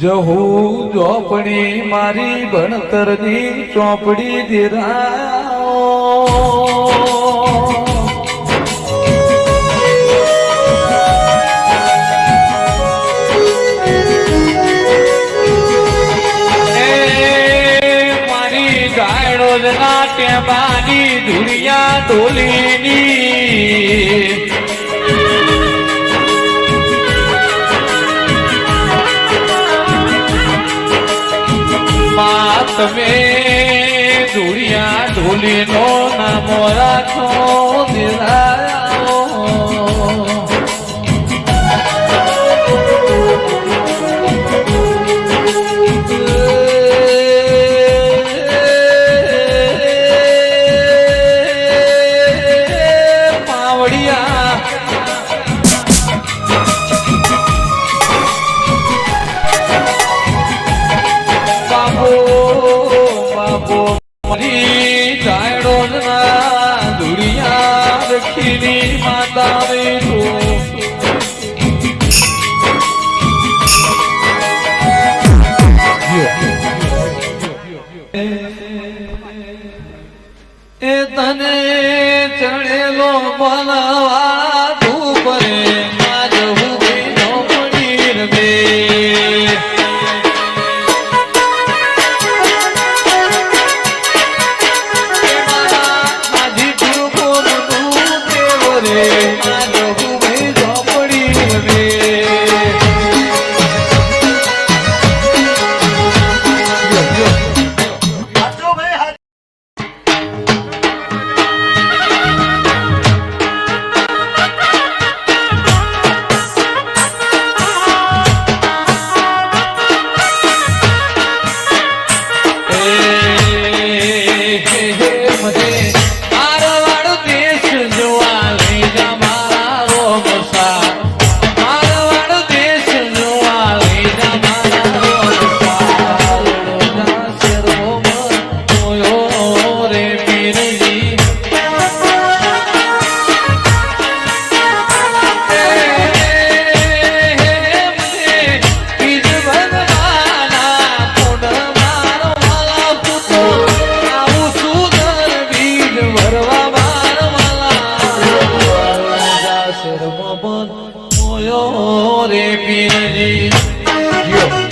જહુ ચોપડી મારી ભણતરની ચોપડી દેરાઓ. એ મારી ગાયડો તમે ધુળિયા ઢોલીનો નામ રાખો નિરાયો મારી જાયડો ના માતા એ તને ચણેલો બનાવા quiere. મમન મોયો રે પીરજી યો